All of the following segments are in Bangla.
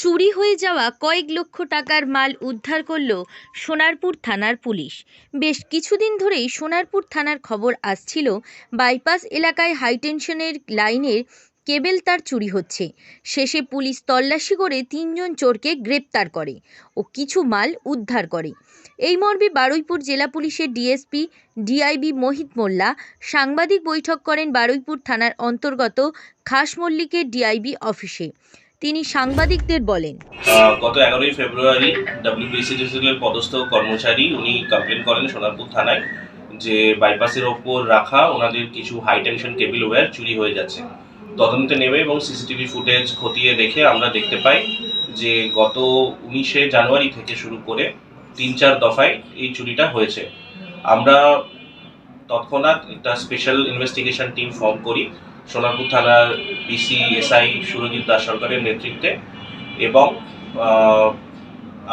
চুরি হয়ে যাওয়া কয়েক লক্ষ টাকার মাল উদ্ধার করল সোনারপুর থানার পুলিশ। বেশ কিছুদিন ধরেই সোনারপুর থানার খবর আসছিল, বাইপাস এলাকায় হাইটেনশনের লাইনের কেবেল তার চুরি হচ্ছে। শেষে পুলিশ তল্লাশি করে তিনজন চোরকে গ্রেপ্তার করে ও কিছু মাল উদ্ধার করে। এই মর্মে বারুইপুর জেলা পুলিশের ডিএসপি ডিআইবি মোহিত মোল্লা, সাংবাদিক বৈঠক করেন বারুইপুর থানার অন্তর্গত খাস মল্লিকের ডিআইবি অফিসে। তিনি সাংবাদিকদের বলেন। গত এগারোই ফেব্রুয়ারি ডাব্লিউবিসিডিসিএল এর পদস্থ কর্মচারী উনি কমপ্লেন করেন সোনারপুর থানায় যে বাইপাসের ওপর রাখা ওনাদের কিছু হাই টেনশন কেবিল ওয়্যার চুরি হয়ে যাচ্ছে। তদন্তে নেমে এবং সিসিটিভি ফুটেজ খতিয়ে দেখে আমরা দেখতে পাই যে গত উনিশে জানুয়ারি থেকে শুরু করে তিন চার দফায় এই চুরিটা হয়েছে। আমরা তৎক্ষণাৎ একটা স্পেশাল ইনভেস্টিগেশন টিম ফর্ম করি। সোনারপুর থানার পিসি এসআই সুরজিৎ দাস সরকারের নেতৃত্বে এবং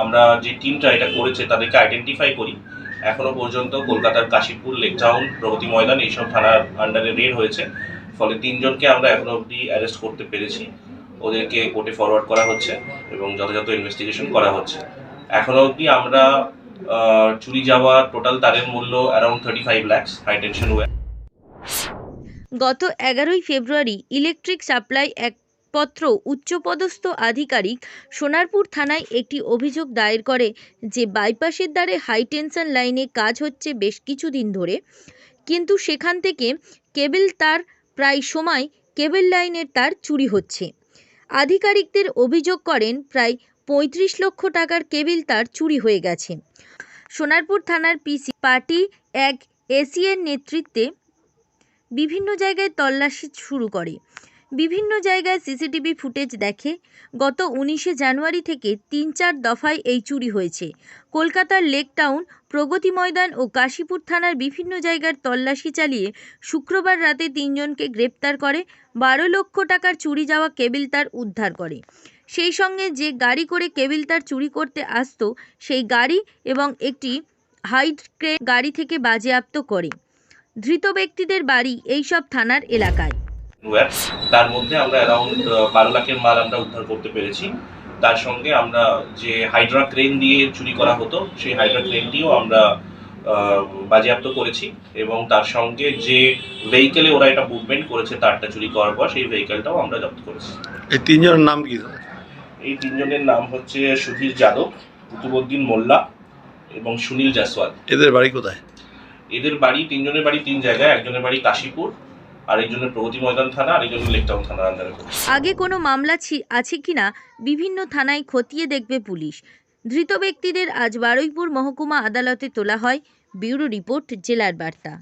আমরা যে টিমটা এটা করেছে তাদেরকে আইডেন্টিফাই করি। এখনও পর্যন্ত কলকাতার কাশীপুর, লেকটাউন, প্রগতি ময়দান এইসব থানার আন্ডারে রেড হয়েছে। ফলে তিনজনকে আমরা এখনও অবধি অ্যারেস্ট করতে পেরেছি। ওদেরকে কোর্টে ফরওয়ার্ড করা হচ্ছে এবং যথাযথ ইনভেস্টিগেশন করা হচ্ছে। এখনও অবধি আমরা চুরি যাওয়া টোটাল তারের মূল্য around thirty five lakhs high tension গত এগারোই ফেব্রুয়ারি ইলেকট্রিক সাপ্লাই এক পত্র উচ্চপদস্থ আধিকারিক সোনারপুর থানায় একটি অভিযোগ দায়ের করে যে বাইপাসের দ্বারে হাই টেনশন লাইনে কাজ হচ্ছে বেশ কিছুদিন ধরে। কিন্তু সেখান থেকে কেবল তার প্রায় সময় কেবল লাইনের তার চুরি হচ্ছে। আধিকারিকদের অভিযোগ করেন, প্রায় পঁয়ত্রিশ লক্ষ টাকার কেবিল তার চুরি হয়ে গেছে। সোনারপুর থানার পিসি পার্টি এক এসিএর নেতৃত্বে বিভিন্ন জায়গায় তল্লাশি শুরু করে। বিভিন্ন জায়গায় সিসিটিভি ফুটেজ দেখে গত উনিশে জানুয়ারি থেকে তিন চার দফায় এই চুরি হয়েছে। কলকাতার লেক টাউন, প্রগতি ময়দান ও কাশীপুর থানার বিভিন্ন জায়গার তল্লাশি চালিয়ে শুক্রবার রাতে তিনজনকে গ্রেপ্তার করে, বারো লক্ষ টাকার চুরি যাওয়া কেবিল তার উদ্ধার করে। সেই সঙ্গে যে গাড়ি করে কেবিল তার চুরি করতে আসতো, সেই গাড়ি এবং একটি ক্রেন গাড়ি থেকে বাজেয়াপ্ত করে। ধৃত ব্যক্তিদের বাড়ি এইসব থানার এলাকায়। তার মধ্যে আমরা অ্যারাউন্ড বারো লাখের মাল আমরা উদ্ধার করতে পেরেছি। তার সঙ্গে আমরা যে হাইড্রা ক্রেন দিয়ে চুরি করা হতো সেই হাইড্রা ক্রেনটিও আমরা বাজেয়াপ্ত করেছি এবং তার সঙ্গে যে ভেহিকেলে ওরা এটা মুভমেন্ট করেছে তারটা চুরি করার পর সেই ভেহিকেলটাও আমরা জব্দ করেছি। এই তিনজনের নাম কি? এই তিনজনের নাম হচ্ছে সুধীর যাদব কুতুবুদ্দিন মোল্লা এবং সুনীল জাসওয়াল। এদের বাড়ি কোথায়? এদের বাড়ি, তিনজনের বাড়ি তিন জায়গায়, একজনের বাড়ি কাশীপুর প্রগতি ময়দান থানা লেকটাউন আগে কোনো মামলা আছে কিনা, বিভিন্ন থানায় খতিয়ে দেখবে পুলিশ। ধৃত ব্যক্তিদের আজ বারুইপুর মহকুমা আদালতে তোলা হয়, ব্যুরো রিপোর্ট, জেলার বার্তা।